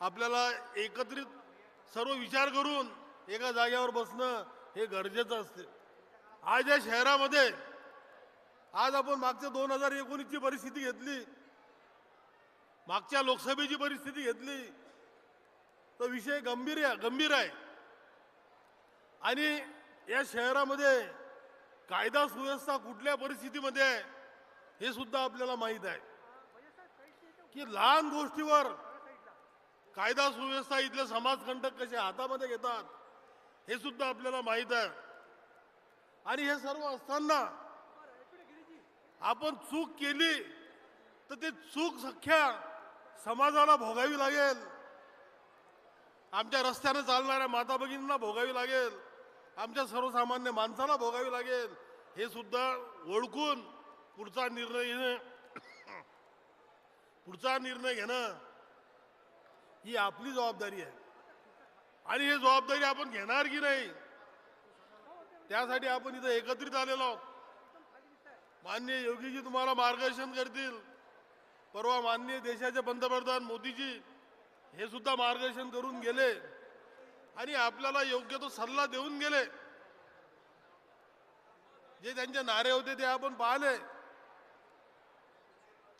आपल्याला एकत्रित सर्व विचार करून एका जागेवर बसणं हे गरजेचं असते. आज या शहरामध्ये आज आपण मागच्या दोन हजार एकोणीसची परिस्थिती घेतली मागच्या लोकसभेची परिस्थिती घेतली तर विषय गंभीर आहे गंभीर आहे. आणि या शहरामध्ये कायदा सुव्यवस्था कुठल्या परिस्थितीमध्ये आहे हे सुद्धा आपल्याला माहीत आहे. की लहान गोष्टीवर कायदा सुव्यवस्था इथले समाजकंटक कसे हातामध्ये घेतात हे सुद्धा आपल्याला माहीत आहे. आणि हे सर्व असताना आपण चूक केली तर ते चूक सख्या समाजाला भोगावी लागेल. आमच्या रस्त्याने चालणाऱ्या माता भगिनींना भोगावी लागेल. आमच्या सर्वसामान्य माणसाला भोगावी लागेल. हे सुद्धा ओळखून पुढचा निर्णय घेणं पुढचा निर्णय घेणं ही आपली जबाबदारी आहे. आणि ही जबाबदारी आपण घेणार की नाही त्यासाठी आपण इथं एकत्रित आलेलो आहोत. माननीय योगीजी तुम्हाला मार्गदर्शन करतील. परवा माननीय देशाचे पंतप्रधान मोदीजी हे सुद्धा मार्गदर्शन करून गेले. आणि आपल्याला योग्य तो सल्ला देऊन गेले. जे त्यांचे नारे होते ते आपण पाहिले.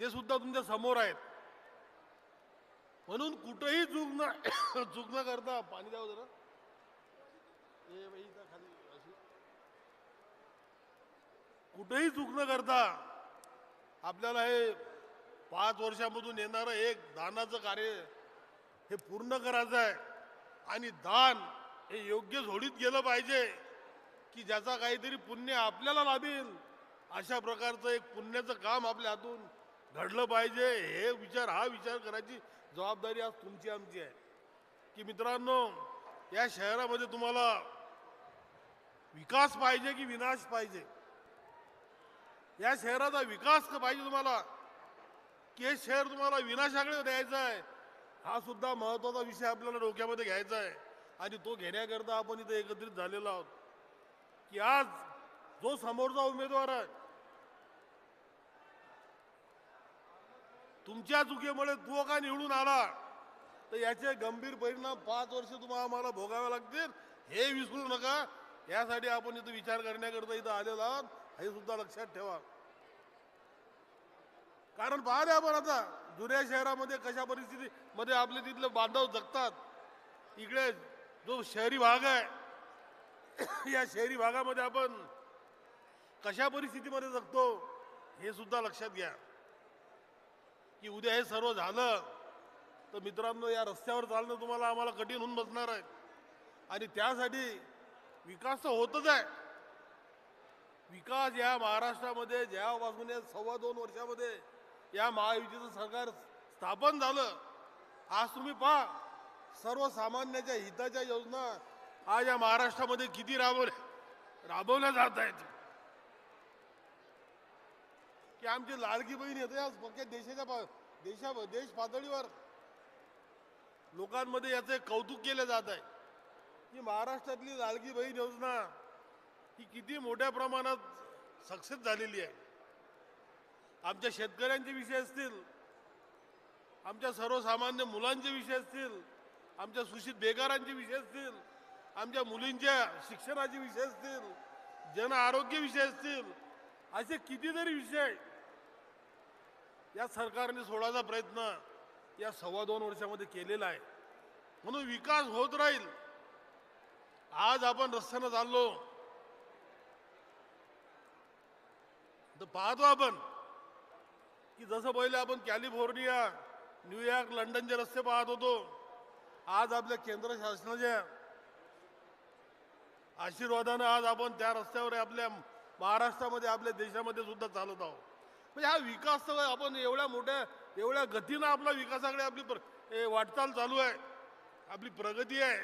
ते सुद्धा तुमच्यासमोर आहेत. म्हणून कुठंही चूक न चूक न करता. पाणी द्यावं जरा. ए बाई खाली अशी. कुठेही चूक न करता आपल्याला हे पाच वर्षामधून येणारं एक दानाचं कार्य हे पूर्ण करायचं आहे. आणि दान हे योग्य झोडीत गेलं पाहिजे की ज्याचा काहीतरी पुण्य आपल्याला लाभेल. अशा प्रकारचं एक पुण्याचं काम आपल्या हातून घडलं पाहिजे हे विचार हा विचार करायची जबाबदारी आज तुमची आमची आहे. की मित्रांनो या शहरामध्ये तुम्हाला विकास पाहिजे की विनाश पाहिजे? या शहराचा विकास पाहिजे तुम्हाला? की हे शहर तुम्हाला विनाशाकडे द्यायचं आहे हा सुद्धा महत्त्वाचा विषय आपल्याला डोक्यामध्ये घ्यायचा आहे. आणि तो घेण्याकरता आपण इथे एकत्रित झालेलो आहोत. की आज जो समोरचा उमेदवार आहे तुमच्या चुकीमुळे तो का निवडून आला तर याचे गंभीर परिणाम पाच वर्ष तुम्हाला आम्हाला भोगावे लागतील. हे विसरू नका. यासाठी आपण इथं विचार करण्याकरता इथं आलेलो आहोत. हे सुद्धा लक्षात ठेवा. कारण पाहिले आपण आता जुन्या शहरामध्ये कशा परिस्थितीमध्ये आपले तिथले बांधव जगतात. इकडे जो शहरी भाग आहे या शहरी भागामध्ये आपण कशा परिस्थितीमध्ये जगतो हे सुद्धा लक्षात घ्या. की उद्या हे सर्व झालं तर मित्रांनो या रस्त्यावर चालणं तुम्हाला आम्हाला कठीण होऊन बसणार आहे. आणि त्यासाठी विकास तर होतच आहे. विकास या महाराष्ट्रामध्ये ज्यापासून या सव्वा दोन वर्षामध्ये या महायुतीचं सरकार स्थापन झालं आज तुम्ही पहा सर्वसामान्याच्या हिताच्या योजना आज या महाराष्ट्रामध्ये किती राबवल्या राबवल्या जात आहेत. की आमची लाडकी बहीण येते आज फक्त देशाच्या पा- देशा देश पातळीवर. लोकांमध्ये याचे कौतुक केले जात आहे. की महाराष्ट्रातली लाडकी बहीण योजना ही किती मोठ्या प्रमाणात सक्सेस झालेली आहे. आमच्या शेतकऱ्यांचे विषय असतील आमच्या सर्वसामान्य मुलांचे विषय असतील आमच्या सुशित बेकारांचे विषय असतील आमच्या मुलींच्या शिक्षणाचे विषय असतील जन आरोग्य विषय असतील असे कितीतरी विषय या सरकारने सोडायचा प्रयत्न या सव्वा दोन वर्षामध्ये केलेला आहे. म्हणून विकास होत राहील. आज आपण रस्त्यानं चाललो. तर पाहतो आपण की जसं पहिले आपण कॅलिफोर्निया न्यूयॉर्क लंडनचे रस्ते पाहत होतो. आज आपल्या केंद्र शासनाच्या आशीर्वादानं आज आपण त्या रस्त्यावर आपल्या महाराष्ट्रामध्ये आपल्या देशामध्ये सुद्धा चालत आहोत. म्हणजे हा विकास तर आपण एवढ्या मोठ्या एवढ्या गतीनं आपला विकासाकडे आपली प्र- वाटचाल चालू आहे. आपली प्रगती आहे.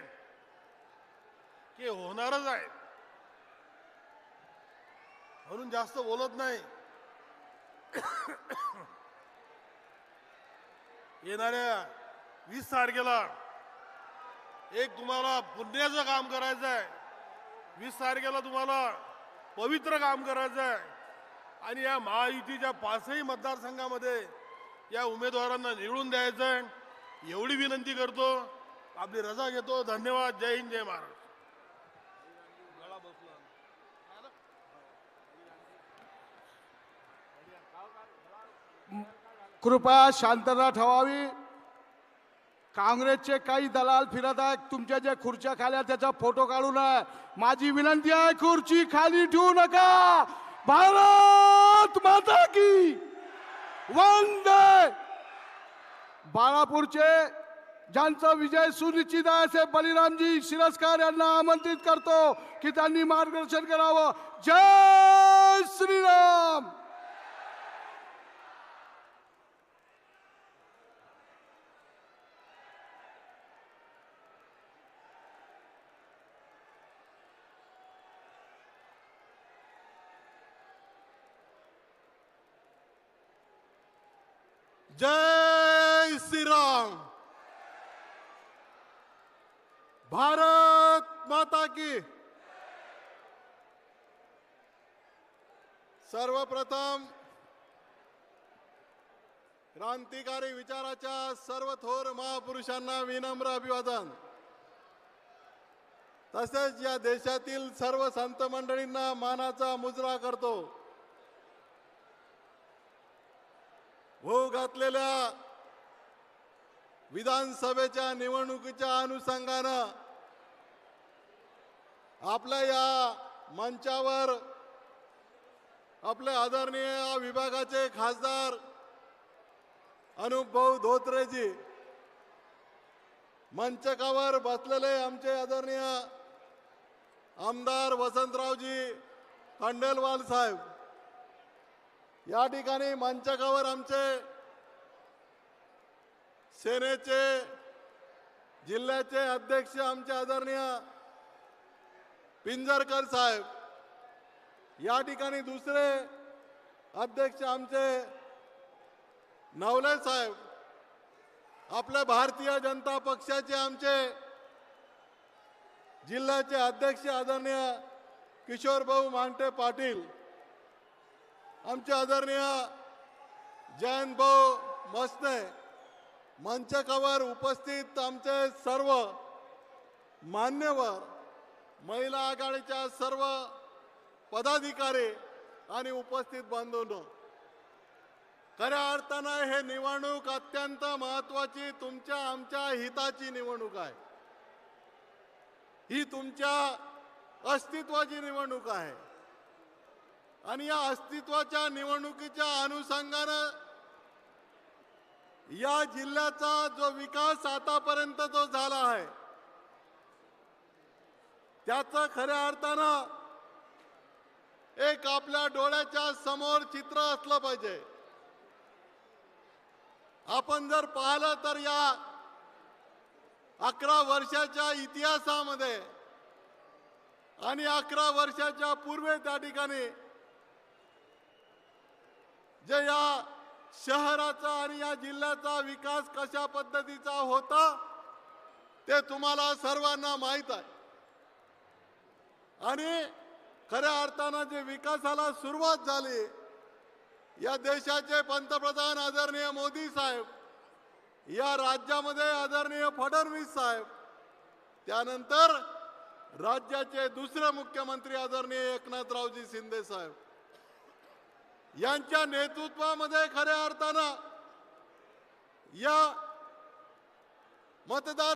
की होणारच आहे. म्हणून जास्त बोलत नाही. येणाऱ्या वीस तारखेला एक तुम्हाला पुण्याचं काम करायचं आहे वीस तारखेला तुम्हाला पवित्र काम करायचं आहे आणि या महायुतीच्या पाचही मतदारसंघामध्ये या उमेदवारांना निवडून द्यायचं एवढी विनंती करतो. आपली रजा घेतो. धन्यवाद. जय हिंद जय महाराष्ट्र. कृपया शांतता ठेवावी. काँग्रेसचे काही दलाल फिरत आहेत. तुमच्या ज्या खुर्च्या खाल्या त्याचा फोटो काढू नये. माझी विनंती आहे खुर्ची खाली ठेवू नका. भारत माता की। वंदे। बाळापूरचे ज्यांचा विजय सुनिश्चित आहे असे बलिरामजी शिरस्कार यांना आमंत्रित करतो की त्यांनी मार्गदर्शन करावं. जय श्री जय श्रीराम। भारत माता की। सर्वप्रथम क्रांतिकारी विचाराच्या सर्व थोर महापुरुषांना विनम्र अभिवादन. तसेच या देशातील सर्व संत मंडळींना मानाचा मुजरा करतो. होऊ घातलेल्या विधानसभेच्या निवडणुकीच्या अनुषंगानं आपल्या या मंचावर आपले आदरणीय विभागाचे खासदार अनुपभाऊ धोत्रेजी मंचकावर बसलेले आमचे आदरणीय आमदार वसंतरावजी खंडेलवाल साहेब. या ठिकाणी मंचकावर आमचे सेनेचे जिल्ह्याचे अध्यक्ष आमचे आदरणीय पिंजरकर साहेब या ठिकाणी दुसरे अध्यक्ष आमचे नवले साहेब आपल्या भारतीय जनता पक्षाचे आमचे जिल्ह्याचे अध्यक्ष आदरणीय किशोरभाऊ मांगटे पाटील आमचे आदरणीय जयंत भाऊ मसने मंचकावर उपस्थित आमचे सर्व मान्यवर महिला आघाडीच्या सर्व पदाधिकारी आणि उपस्थित बांधून खऱ्या अर्थानं हे निवडणूक अत्यंत महत्वाची तुमच्या आमच्या हिताची निवडणूक आहे. ही तुमच्या अस्तित्वाची निवडणूक आहे. आणि या अस्तित्वाच्या निवडणुकीच्या अनुषंगानं या जिल्ह्याचा जो विकास आतापर्यंत जो झाला आहे त्याचं खऱ्या अर्थानं एक आपल्या डोळ्याच्या समोर चित्र असलं पाहिजे. आपण जर पाहिलं तर या अकरा वर्षाच्या इतिहासामध्ये आणि अकरा वर्षाच्या पूर्वी त्या ठिकाणी जे या शहराचा आणि या जिल्ह्याचा विकास कशा पद्धतीचा होता ते तुम्हाला सर्वांना माहीत आहे. आणि खऱ्या अर्थानं जे विकासाला सुरुवात झाली या देशाचे पंतप्रधान आदरणीय मोदी साहेब या राज्यामध्ये आदरणीय फडणवीस साहेब त्यानंतर राज्याचे दुसरे मुख्यमंत्री आदरणीय एकनाथरावजी शिंदे साहेब. यांच्या नेतृत्वामध्ये खऱ्या अर्थानं या मतदार